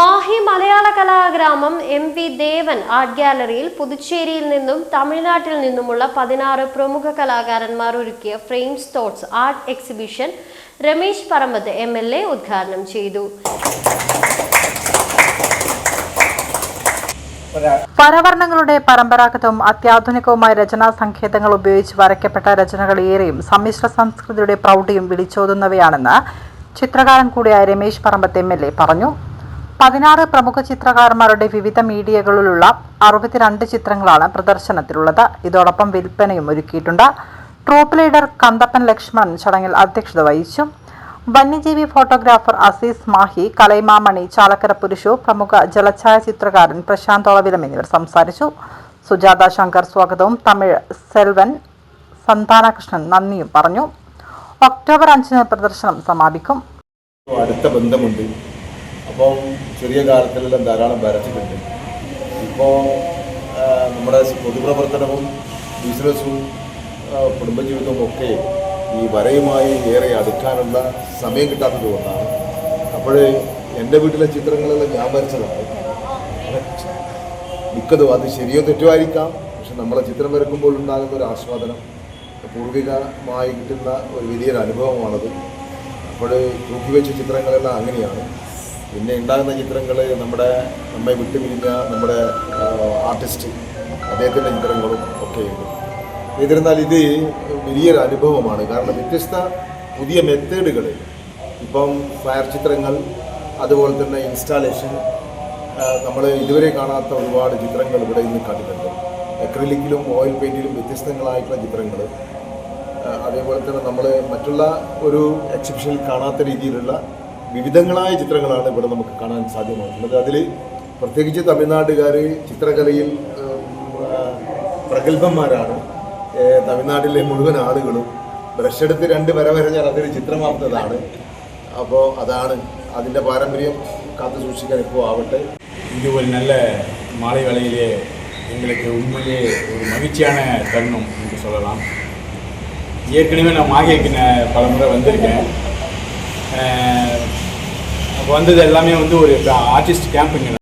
Mahe Malayala Kalagramam M V Devan art ഗാലറിയിൽ പുതുച്ചേരിയിൽ നിന്നും തമിഴ്നാട്ടിൽ നിന്നുമുള്ള പതിനാറ് പ്രമുഖ കലാകാരന്മാർ ഒരുക്കിയ frames thoughts art exhibition Ramesh Parambath M L A ഉദ്ഘാടനം ചെയ്തു. പരവർണങ്ങളുടെ പരമ്പരാഗതവും അത്യാധുനികവുമായ രചനാ സങ്കേതങ്ങൾ ഉപയോഗിച്ച് വരയ്ക്കപ്പെട്ട രചനകൾ ഏറെയും സമ്മിശ്ര സംസ്കൃതിയുടെ പ്രൗഢിയും വിളിച്ചോതുന്നവയാണെന്ന് ചിത്രകാരൻ കൂടിയായ Ramesh Parambath M L A പറഞ്ഞു. പതിനാറ് പ്രമുഖ ചിത്രകാരന്മാരുടെ വിവിധ മീഡിയകളിലുള്ള അറുപത്തിരണ്ട് ചിത്രങ്ങളാണ് പ്രദർശനത്തിലുള്ളത്. ഇതോടൊപ്പം വിൽപ്പനയും ഒരുക്കിയിട്ടുണ്ട്. ട്രൂപ്പ് ലീഡർ കന്തപ്പൻ ലക്ഷ്മണൻ ചടങ്ങിൽ അധ്യക്ഷത വഹിച്ചു. വന്യജീവി ഫോട്ടോഗ്രാഫർ അസീസ് മാഹി കലൈമാമണി ചാലക്കര പുരുഷു പ്രമുഖ ജലഛായ ചിത്രകാരൻ പ്രശാന്ത് ഒളവിലം എന്നിവർ സംസാരിച്ചു. സുജാത ശങ്കർ സ്വാഗതവും. തമിഴ് സെൽവൻ സന്താനകൃഷ്ണൻ നന്ദിയും പറഞ്ഞു. ഒക്ടോബർ അഞ്ചിന് പ്രദർശനം സമാപിക്കും. അടുത്ത ബന്ധമുണ്ട്. അപ്പം ചെറിയ കാലത്തിലെല്ലാം ധാരാളം വരച്ചിട്ടുണ്ട്. ഇപ്പോൾ നമ്മുടെ പൊതുപ്രവർത്തനവും ബിസിനസ്സും കുടുംബജീവിതവും ഒക്കെ ഈ വരയുമായി ഏറെ അടുക്കാനുള്ള സമയം കിട്ടാത്തത് കൊണ്ടാണ്. അപ്പോൾ എന്റെ വീട്ടിലെ ചിത്രങ്ങളെല്ലാം ഞാൻ വരച്ചതാണ്. മിക്കതും അത് ശരിയോ തെറ്റോ ആയിരിക്കാം. പക്ഷെ നമ്മളെ ചിത്രം വരക്കുമ്പോൾ ഉണ്ടാകുന്ന ഒരു ആസ്വാദനം പൂർവികമായി കിട്ടുന്ന ഒരു വലിയൊരു അനുഭവമാണത്. അപ്പോൾ തൂക്കി വെച്ച ചിത്രങ്ങളെല്ലാം അങ്ങനെയാണ്. പിന്നെ ഉണ്ടാകുന്ന ചിത്രങ്ങൾ നമ്മുടെ നമ്മെ വിട്ടുപിരിഞ്ഞ നമ്മുടെ ആർട്ടിസ്റ്റ് അദ്ദേഹത്തിന്റെ ചിത്രങ്ങളും ഒക്കെ ഒക്കെയുണ്ട് എന്നിരുന്നാൽ ഇത് വലിയൊരു അനുഭവമാണ്. കാരണം വ്യത്യസ്ത പുതിയ മെത്തേഡുകൾ ഇപ്പം ഫയർ ചിത്രങ്ങൾ അതുപോലെ തന്നെ ഇൻസ്റ്റാളേഷൻ നമ്മൾ ഇതുവരെ കാണാത്ത ഒരുപാട് ചിത്രങ്ങൾ ഇവിടെ ഇന്ന് കണ്ടിട്ടുണ്ട്. അക്രിലിക്കിലും ഓയിൽ പെയിന്റിലും വ്യത്യസ്തങ്ങളായിട്ടുള്ള ചിത്രങ്ങൾ അതേപോലെ തന്നെ നമ്മൾ മറ്റുള്ള ഒരു എക്സിബിഷനിൽ കാണാത്ത രീതിയിലുള്ള വിവിധങ്ങളായ ചിത്രങ്ങളാണ് ഇവിടെ നമുക്ക് കാണാൻ സാധ്യമാകുന്നത്. അതിൽ പ്രത്യേകിച്ച് തമിഴ്നാട്ടുകാർ ചിത്രകലയിൽ പ്രഗത്ഭന്മാരാണ്. തമിഴ്നാട്ടിലെ മുഴുവൻ ആളുകളും ബ്രഷെടുത്ത് രണ്ട് വര വരഞ്ഞാൽ അതൊരു ചിത്രമാർത്തതാണ് അപ്പോൾ അതാണ് അതിന്റെ പാരമ്പര്യം കാത്തു സൂക്ഷിക്കാൻ ഇപ്പോൾ ആവട്ടെ. ഇതുപോലെ നല്ല മാളികളയിലെ നിങ്ങൾക്ക് எங்களுக்கு ഒരു മഹിഴ്ചിയാണ് மகிழ்ச்சியான தருணம் என்று சொல்லலாம் ஏற்கனவே நான் மாகிக்கு பல முறை வந்திருக்கேன் அப்போ வந்தது எல்லாமே வந்து ஒரு ஆர்டிஸ்ட் கேம்பிங்